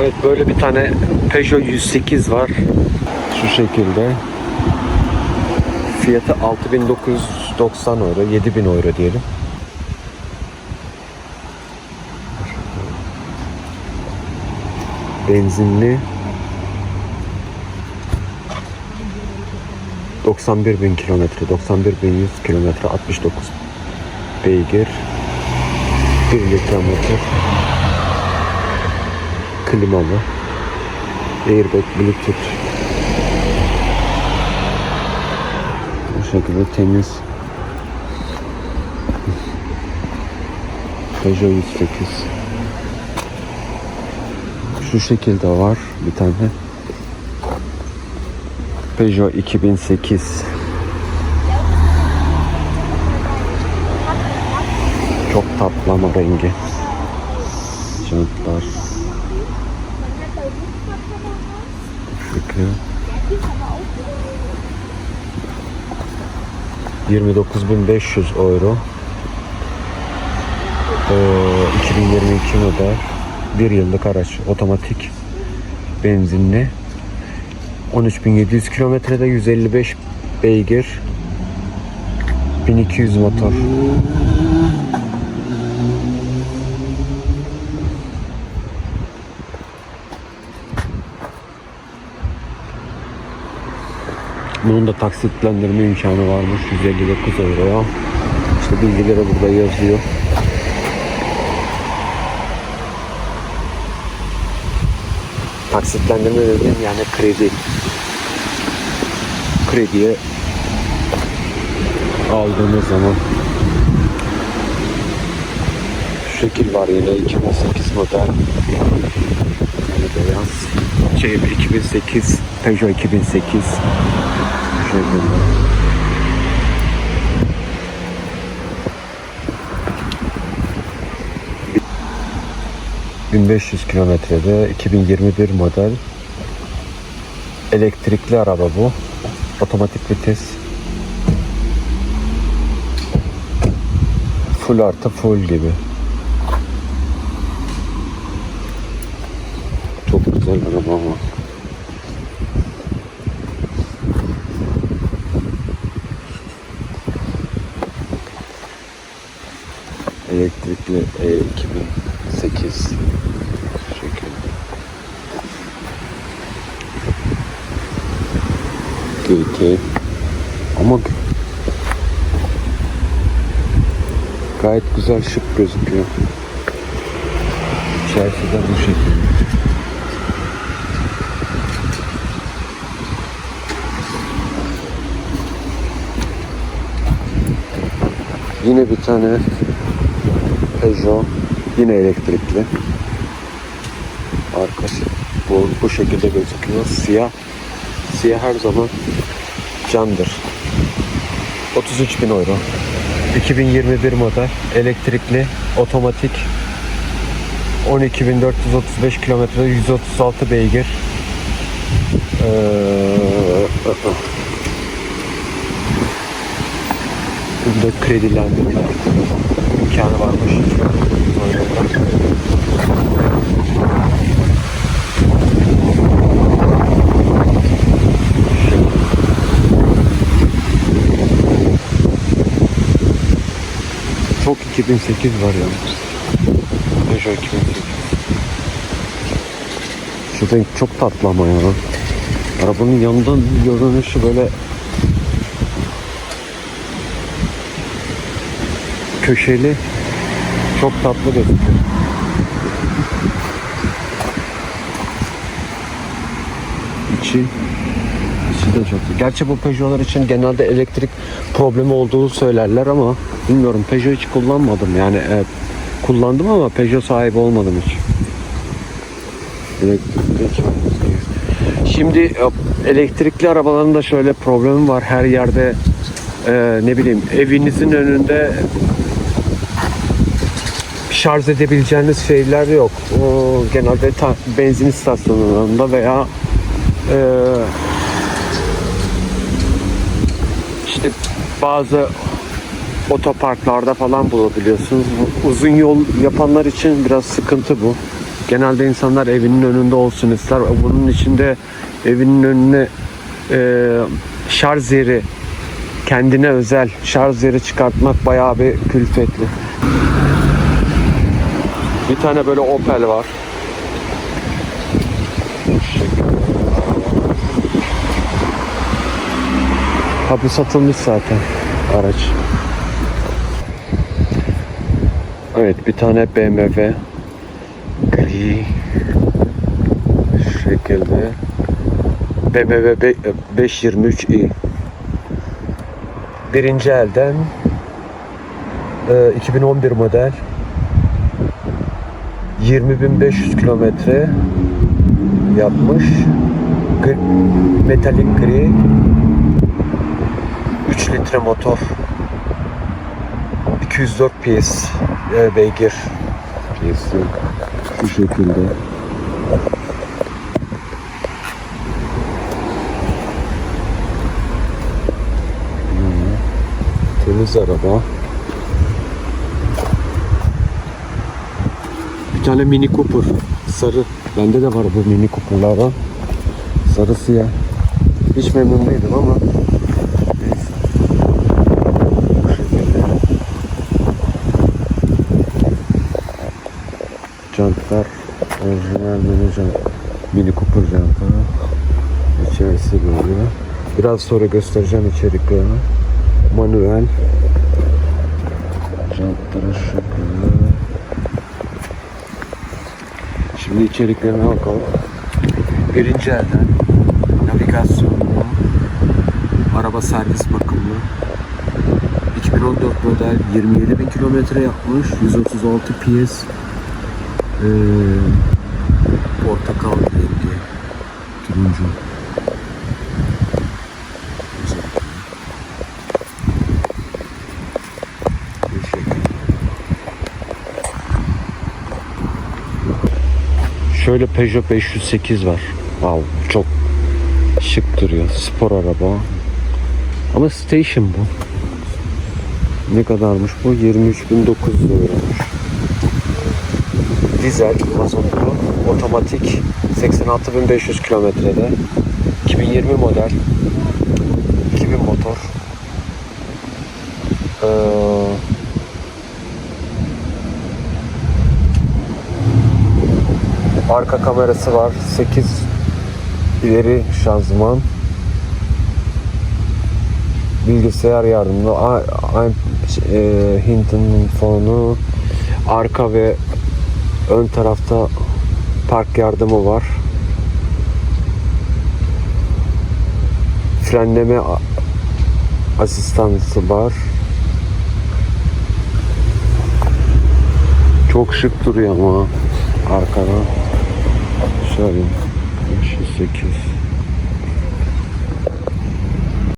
Evet böyle bir tane Peugeot 108 var. Şu şekilde. Fiyatı 6990 euro, 7000 euro diyelim. Benzinli 91 bin kilometre, 91 bin 100 kilometre, 69 beygir, 1 litre motor, klimalı, airbag, bluetooth. Bu şekilde temiz. Peugeot 108. Şu şekilde var bir tane. Peugeot 2008. Çok tatlı ama rengi. Jantlar. Şükür. 29.500 euro. Ee, 2022 model. Bir yıllık araç. Otomatik. Benzinli. 13.700 kilometrede 155 beygir 1200 motor Bunun da taksitlendirme imkanı varmış 159 euroya. İşte bilgileri burada yazıyor. Taksitlendirme dediğim yani kredi. Krediye aldığınız zaman şu şekil var yine 2008 model yani beyaz şey 2008 Peugeot 2008 şekilde 1500 kilometrede 2021 model elektrikli araba bu. Otomatik vites. Full artı full gibi. Çok güzel araba ama. Elektrikli E2008 şekilde. GT ama gayet güzel şık gözüküyor. İçerisi de bu şekilde. Yine bir tane Peugeot yine elektrikli. Arkası bu, bu şekilde gözüküyor. Siyah. Siyah her zaman candır. 33 bin euro. 2021 model. Elektrikli, otomatik. 12.435 kilometre, 136 beygir. Ee, Burada kredilendirme imkanı varmış. Çok 2008 var ya. Peugeot 2008. Şu renk çok tatlı ama ya. Arabanın yanından görünüşü böyle köşeli çok tatlı gözüküyor. İçi içi de çok iyi. Gerçi bu Peugeot'lar için genelde elektrik problemi olduğunu söylerler ama bilmiyorum Peugeot hiç kullanmadım. Yani evet, kullandım ama Peugeot sahibi olmadım hiç. Elektrikli Şimdi e, elektrikli arabaların da şöyle problemi var. Her yerde e, ne bileyim evinizin önünde şarj edebileceğiniz şeyler yok. O, genelde ta- benzin istasyonlarında veya e, işte bazı otoparklarda falan bulabiliyorsunuz. Bu Uzun yol yapanlar için biraz sıkıntı bu. Genelde insanlar evinin önünde olsun ister. Bunun içinde evinin önüne e, şarj yeri kendine özel şarj yeri çıkartmak bayağı bir külfetli. Bir tane böyle Opel var. Ha bu satılmış zaten araç. Evet bir tane BMW gri şekilde BMW be- 523i birinci elden e, 2011 model 20.500 kilometre yapmış. Gri- metalik gri 3 litre motor. 204 PS e, beygir. PS'i şu şekilde. Hmm, temiz araba tane Mini Cooper sarı bende de var bu Mini Cooper'lardan sarı siyah hiç memnun değilim ama Jantlar orijinal mini jant. Mini Cooper jantı. İçerisi böyle. Biraz sonra göstereceğim içeriklerini. Manuel. Jantları şu şekilde. Şimdi içeriklerine bakalım. Birinci elden navigasyonlu araba servis bakımlı 2014 model 27 bin kilometre yapmış 136 PS ee, portakal rengi turuncu Güzel. Bu şekilde. Şöyle Peugeot 508 var. Wow, çok şık duruyor. Spor araba. Ama station bu. Ne kadarmış bu? 23.900 liraymış dizel mazotlu otomatik 86.500 kilometrede 2020 model 2000 motor ee, arka kamerası var 8 ileri şanzıman bilgisayar yardımlı e, Hinton fonu arka ve Ön tarafta park yardımı var. Frenleme asistansı var. Çok şık duruyor ama arkadan. Şöyle 508